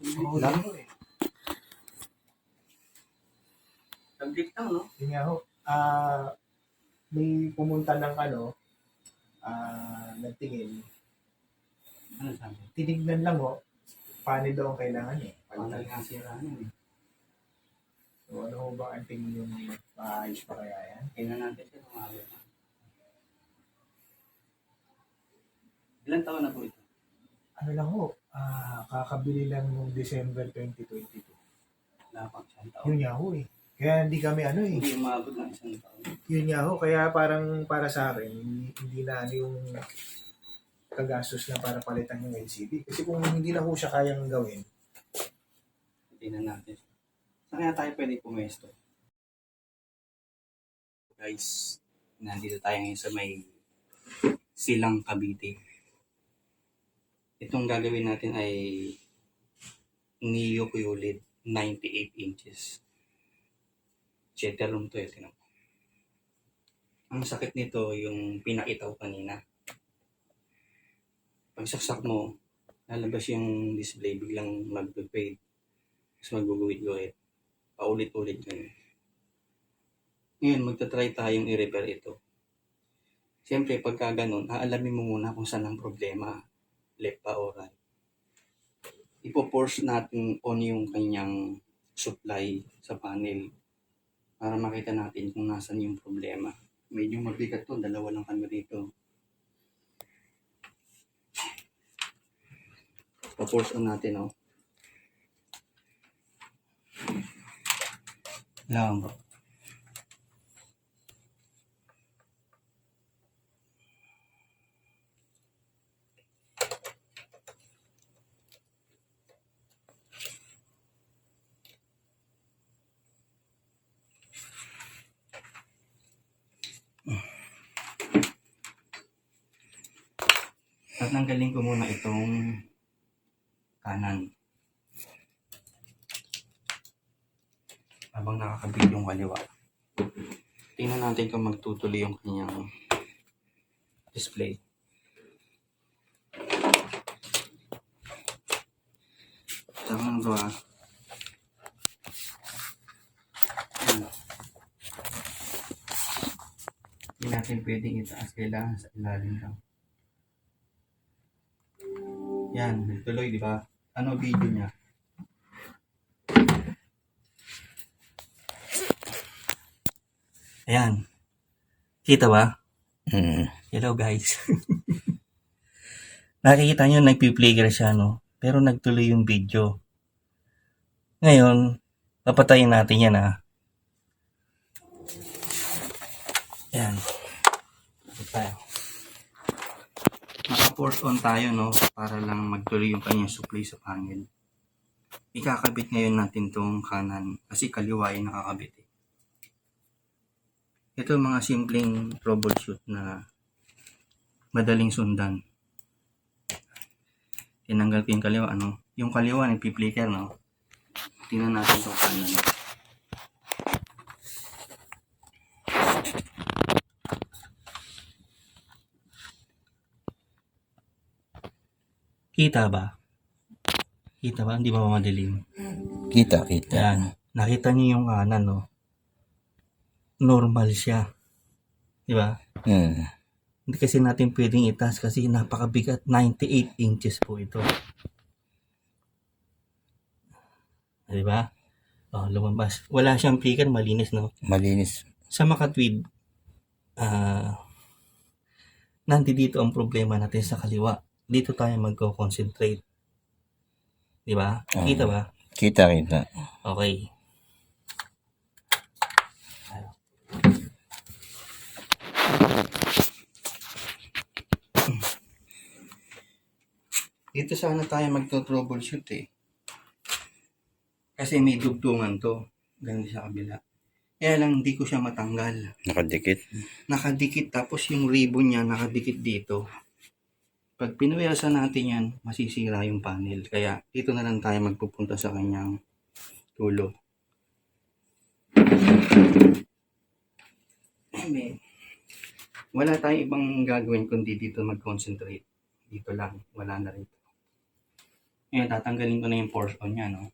Lang? lang, no? Yun nga ho. Ah, may pumunta ng ano, ah, nagtingin. Ano sabi? Tinignan lang ho, paano daw ang kailangan eh. Paano Palitan. nga sira niya, eh. So, ano ho ba ang tingin yung maayos pa kaya yan? Tingnan natin siya kung na. Ilan taon na po ito? Ano lang ho, ah, kakabili lang nung December 2022. Wala pang isang taon. Yun nga ho eh. Kaya hindi kami ano eh. Hindi umabot ng isang taon. Yun nga ho, kaya parang para sa akin, hindi, hindi na ano yung kagastos na para palitan yung LCD. Kasi kung hindi na ho siya kayang gawin, Tingnan natin. Saan kaya tayo pwede pumesto? Guys, nandito tayo ngayon sa may Silang Cavite. Itong gagawin natin ay Neo QLED 98 inches. Cheddar room to eh, tinan. Ang sakit nito yung pinakita ko kanina. Pag saksak mo, lalabas yung display, biglang mag-fade. Tapos maguguhit-guhit. Paulit-ulit yun. Ngayon, magta-try tayong i-repair ito. Siyempre, pagka ganun, aalamin mo muna kung saan ang problema. Left pa o right. Ipo-force natin on yung kanyang supply sa panel para makita natin kung nasan yung problema. Medyo mabigat to, dalawa lang kami dito. Pa-force on natin, oh. Lang. Tatanggalin ko muna itong kanan. habang nakakabit yung kaliwa. Tingnan natin kung magtutuloy yung kanyang display. Tama ah. Ayan. Hindi natin pwedeng itaas. Kailangan sa ilalim lang. Yan, nagtuloy, di ba? Ano video niya? Ayan. Kita ba? Mm. Hello guys. Nakikita nyo, nagpi-flicker siya, no? Pero nagtuloy yung video. Ngayon, papatayin natin yan, ha? Yan. Ito tayo. Naka-force on tayo, no? Para lang magtuloy yung kanyang supply sa panel. Ikakabit ngayon natin tong kanan. Kasi kaliwa yung nakakabit, eh. Ito mga simpleng troubleshoot na madaling sundan. Tinanggal ko yung kaliwa, ano? Yung kaliwa, nagpi-flicker, no? Tingnan natin itong kanan. Kita ba? Kita ba? Hindi ba madilim? Kita, kita. Yan. Nakita niyo yung kanan, no? Normal siya. Di ba? Mm. Hindi kasi natin pwedeng itaas kasi napakabigat. 98 inches po ito. Di ba? Oh, lumabas. Wala siyang flicker, malinis, no? Malinis. Sa makatwid, ah, nandito ang problema natin sa kaliwa. Dito tayo magko-concentrate. Di ba? Oo. Kita ba? Kita, kita. Okay. Dito sana tayo magto-troubleshoot eh. Kasi may dugtungan to. Ganun sa kabila. Kaya lang hindi ko siya matanggal. Nakadikit. Nakadikit tapos yung ribbon niya nakadikit dito. Pag pinuwersa natin yan, masisira yung panel. Kaya dito na lang tayo magpupunta sa kanyang tulo. Wala tayong ibang gagawin kundi dito mag-concentrate. Dito lang. Wala na rito. Ngayon, tatanggalin ko na yung force on niya, no?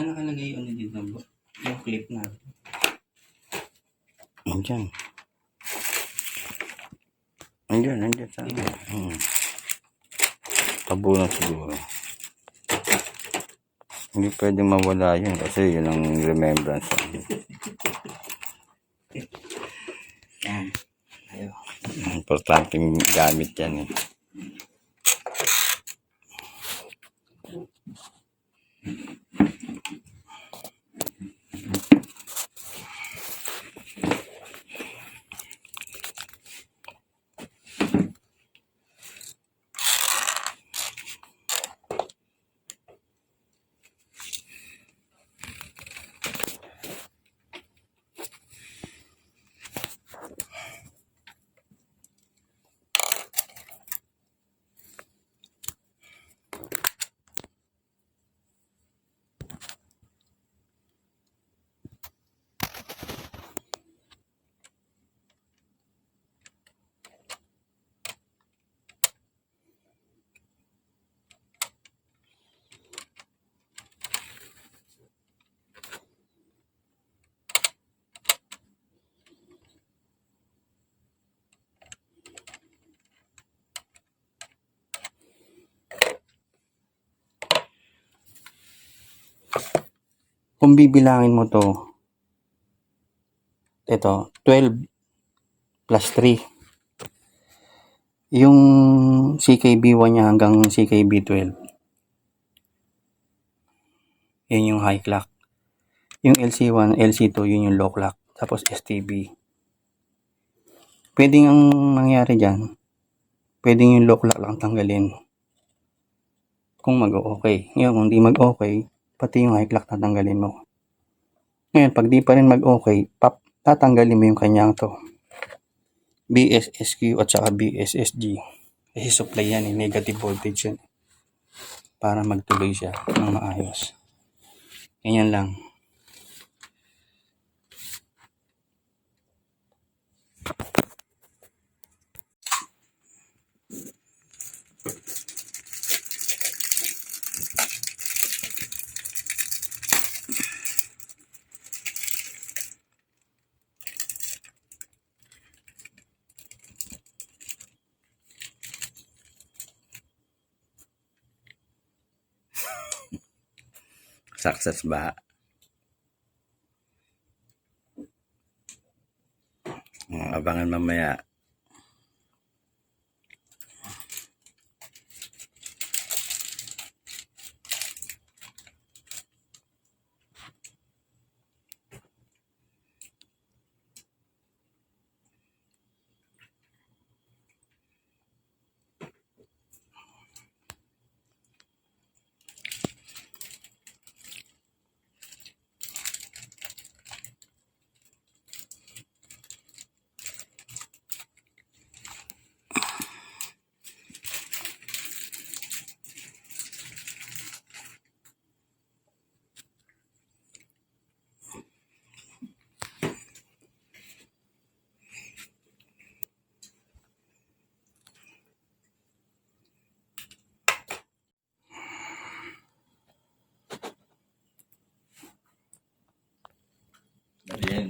Ano nakalagay yung ano dito? ba? Yung clip na. Andyan. Andyan, andyan sa. Hmm. Tabo na siguro. Hindi pwede mawala yun kasi yun ang remembrance. Yan. Importanteng gamit yan eh. Kung bibilangin mo to, ito, 12 plus 3. Yung CKB1 niya hanggang CKB12. Yun yung high clock. Yung LC1, LC2, yun yung low clock. Tapos STB. Pwedeng ang mangyari dyan, pwedeng yung low clock lang tanggalin. Kung mag-okay. Ngayon, kung di mag-okay, pati yung high clock tatanggalin mo. Ngayon, pag di pa rin mag-okay, pap, tatanggalin mo yung kanyang to. BSSQ at saka BSSG. Kasi supply yan eh, negative voltage yan. Para magtuloy siya ng maayos. Ganyan lang. Success ba? Hmm, abangan mamaya.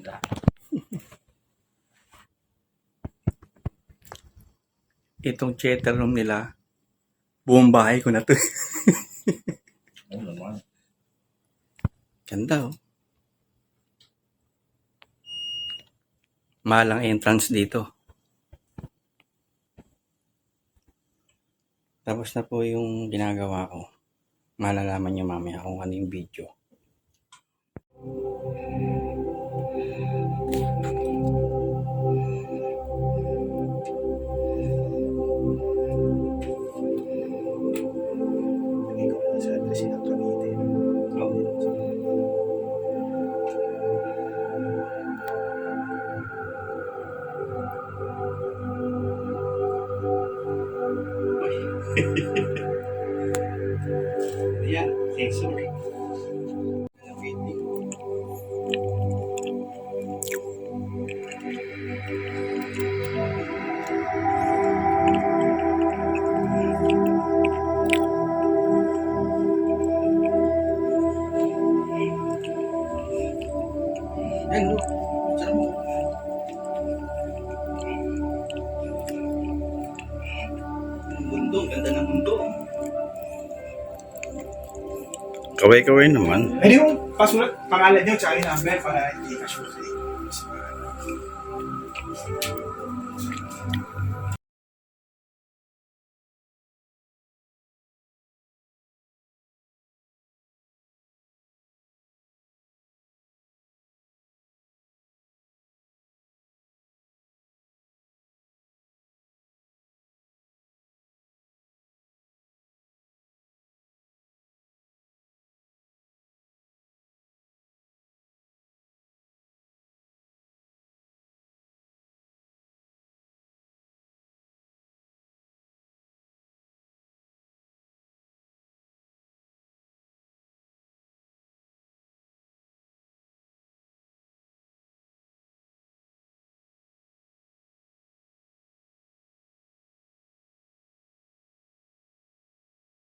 Merienda. Itong theater room nila, buong bahay ko na to. Ano naman? Ganda oh. Mahal ang entrance dito. Tapos na po yung ginagawa ko. Malalaman nyo mamaya kung ano yung video. Bigay ko Ayan, sensor. Waiting. Ayan, look. Saan mo? Ang mundo, ganda ng Kaway-kaway naman. Ano yung pasulat, pangalan nyo, tsaka yung number para hindi ka sure sa inyo.